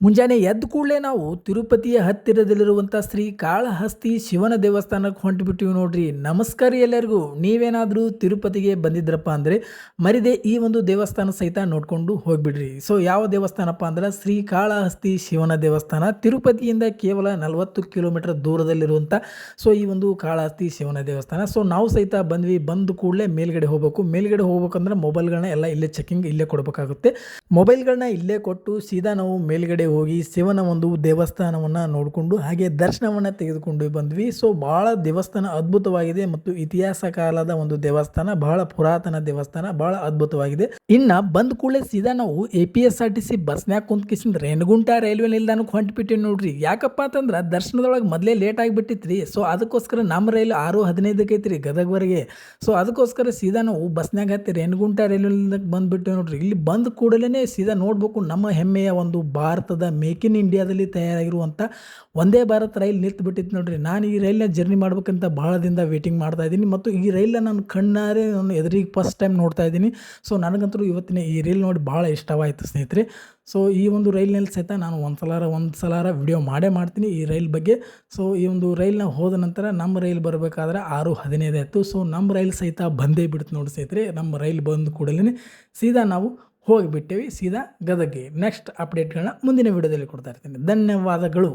ಮುಂಜಾನೆ ಎದ್ದ ಕೂಡಲೇ ನಾವು ತಿರುಪತಿಯ ಹತ್ತಿರದಲ್ಲಿರುವಂಥ ಶ್ರೀ ಕಾಳಹಸ್ತಿ ಶಿವನ ದೇವಸ್ಥಾನಕ್ಕೆ ಹೊಂಟಿಬಿಟ್ಟಿವಿ ನೋಡ್ರಿ. ನಮಸ್ಕಾರ ಎಲ್ಲರಿಗೂ. ನೀವೇನಾದರೂ ತಿರುಪತಿಗೆ ಬಂದಿದ್ರಪ್ಪ ಅಂದರೆ ಮರಿದೆ ಈ ಒಂದು ದೇವಸ್ಥಾನ ಸಹಿತ ನೋಡಿಕೊಂಡು ಹೋಗಿಬಿಡ್ರಿ. ಸೊ ಯಾವ ದೇವಸ್ಥಾನಪ್ಪ ಅಂದ್ರೆ ಶ್ರೀ ಕಾಳಹಸ್ತಿ ಶಿವನ ದೇವಸ್ಥಾನ. ತಿರುಪತಿಯಿಂದ ಕೇವಲ ನಲವತ್ತು ಕಿಲೋಮೀಟರ್ ದೂರದಲ್ಲಿರುವಂಥ ಸೊ ಈ ಒಂದು ಕಾಳಹಸ್ತಿ ಶಿವನ ದೇವಸ್ಥಾನ. ಸೊ ನಾವು ಸಹಿತ ಬಂದ್ವಿ. ಬಂದ ಕೂಡಲೇ ಮೇಲ್ಗಡೆ ಹೋಗಬೇಕು. ಮೇಲ್ಗಡೆ ಹೋಗ್ಬೇಕಂದ್ರೆ ಮೊಬೈಲ್ಗಳನ್ನ ಎಲ್ಲ ಇಲ್ಲೇ ಚೆಕಿಂಗ್ ಇಲ್ಲೇ ಕೊಡಬೇಕಾಗುತ್ತೆ. ಮೊಬೈಲ್ಗಳನ್ನ ಇಲ್ಲೇ ಕೊಟ್ಟು ಸೀದಾ ನಾವು ಮೇಲ್ಗಡೆ ಹೋಗಿ ಶಿವನ ಒಂದು ದೇವಸ್ಥಾನವನ್ನು ನೋಡಿಕೊಂಡು ಹಾಗೆ ದರ್ಶನವನ್ನು ತೆಗೆದುಕೊಂಡು ಬಂದ್ವಿ. ಸೊ ಭಾಳ ದೇವಸ್ಥಾನ ಅದ್ಭುತವಾಗಿದೆ ಮತ್ತು ಇತಿಹಾಸ ಕಾಲದ ಒಂದು ದೇವಸ್ಥಾನ ಬಹಳ ಪುರಾತನ ದೇವಸ್ಥಾನ ಬಹಳ ಅದ್ಭುತವಾಗಿದೆ. ಇನ್ನ ಬಂದ ಕೂಡಲೇ ಸೀದಾ ನಾವು A P S R T C ಬಸ್ನ್ಯಾಗ ಕುಂತ್ ಕಿಸಿಂದ ರೇಣಗುಂಟ ರೈಲ್ವೆ ನಿಲ್ದಾಣಕ್ಕೆ ಹೊಂಟ್ಬಿಟ್ಟಿವಿ ನೋಡ್ರಿ. ಯಾಕಪ್ಪ ಅಂತಂದ್ರೆ ದರ್ಶನದೊಳಗೆ ಮೊದಲೇ ಲೇಟ್ ಆಗಿಬಿಟ್ಟಿತ್ರಿ. ಸೊ ಅದಕ್ಕೋಸ್ಕರ ನಮ್ಮ ರೈಲು ಆರು ಹದಿನೈದಕ್ಕೆ ಐತ್ರಿ ಗದಗವರೆಗೆ. ಸೊ ಅದಕ್ಕೋಸ್ಕರ ಸೀದಾ ನಾವು ಬಸ್ನ್ಯಾಗ ಹತ್ತಿ ರೇಣಗುಂಟ ರೈಲ್ವೆ ನಿಲ್ದಾಣಕ್ಕೆ ಬಂದ್ಬಿಟ್ಟಿವಿ ನೋಡ್ರಿ. ಇಲ್ಲಿ ಬಂದ ಕೂಡಲೇ ಸೀದಾ ನೋಡ್ಬೇಕು ನಮ್ಮ ಹೆಮ್ಮೆಯ ಒಂದು ಭಾರತದ ಮೇಕ್ ಇನ್ ಇಂಡಿಯಾದಲ್ಲಿ ತಯಾರಾಗಿರುವಂಥ ಒಂದೇ ಭಾರತ್ ರೈಲ್ ನಿಂತು ಬಿಟ್ಟಿತ್ತು ನೋಡ್ರಿ. ನಾನು ಈ ರೈಲ್ನ ಜರ್ನಿ ಮಾಡ್ಬೇಕಂತ ಭಾಳ ದಿನದ ವೇಟಿಂಗ್ ಮಾಡ್ತಾ ಇದ್ದೀನಿ ಮತ್ತು ಈ ರೈಲ್ನ ನಾನು ಕಣ್ಣಾರೆ ನಾನು ಎದುರಿಗೆ ಫಸ್ಟ್ ಟೈಮ್ ನೋಡ್ತಾ ಇದ್ದೀನಿ. ಸೊ ನನಗಂತೂ ಇವತ್ತಿನ ಈ ರೈಲ್ ನೋಡಿ ಭಾಳ ಇಷ್ಟವಾಯಿತು ಸ್ನೇಹಿತರೆ. ಸೊ ಈ ಒಂದು ರೈಲ್ನಲ್ಲಿ ಸಹಿತ ನಾನು ಒಂದು ಸಲಾರ ಒಂದು ಸಲಾರ ವಿಡಿಯೋ ಮಾಡೇ ಮಾಡ್ತೀನಿ ಈ ರೈಲ್ ಬಗ್ಗೆ. ಸೊ ಈ ಒಂದು ರೈಲ್ನ ಹೋದ ನಂತರ ನಮ್ಮ ರೈಲ್ ಬರಬೇಕಾದ್ರೆ ಆರು ಹದಿನೈದು ಆಯಿತು. ಸೊ ನಮ್ಮ ರೈಲ್ ಸಹಿತ ಬಂದೇ ಬಿಡ್ತು ನೋಡಿ ಸ್ನೇಹಿತರೆ. ನಮ್ಮ ರೈಲ್ ಬಂದ ಕೂಡಲೇ ಸೀದಾ ನಾವು ಹೋಗಿಬಿಟ್ಟೇವಿ ಸೀದಾ ಗದಗ್ಗೆ. ನೆಕ್ಸ್ಟ್ ಅಪ್ಡೇಟ್ಗಳನ್ನ ಮುಂದಿನ ವಿಡಿಯೋದಲ್ಲಿ ಕೊಡ್ತಾ ಇರ್ತೀನಿ. ಧನ್ಯವಾದಗಳು.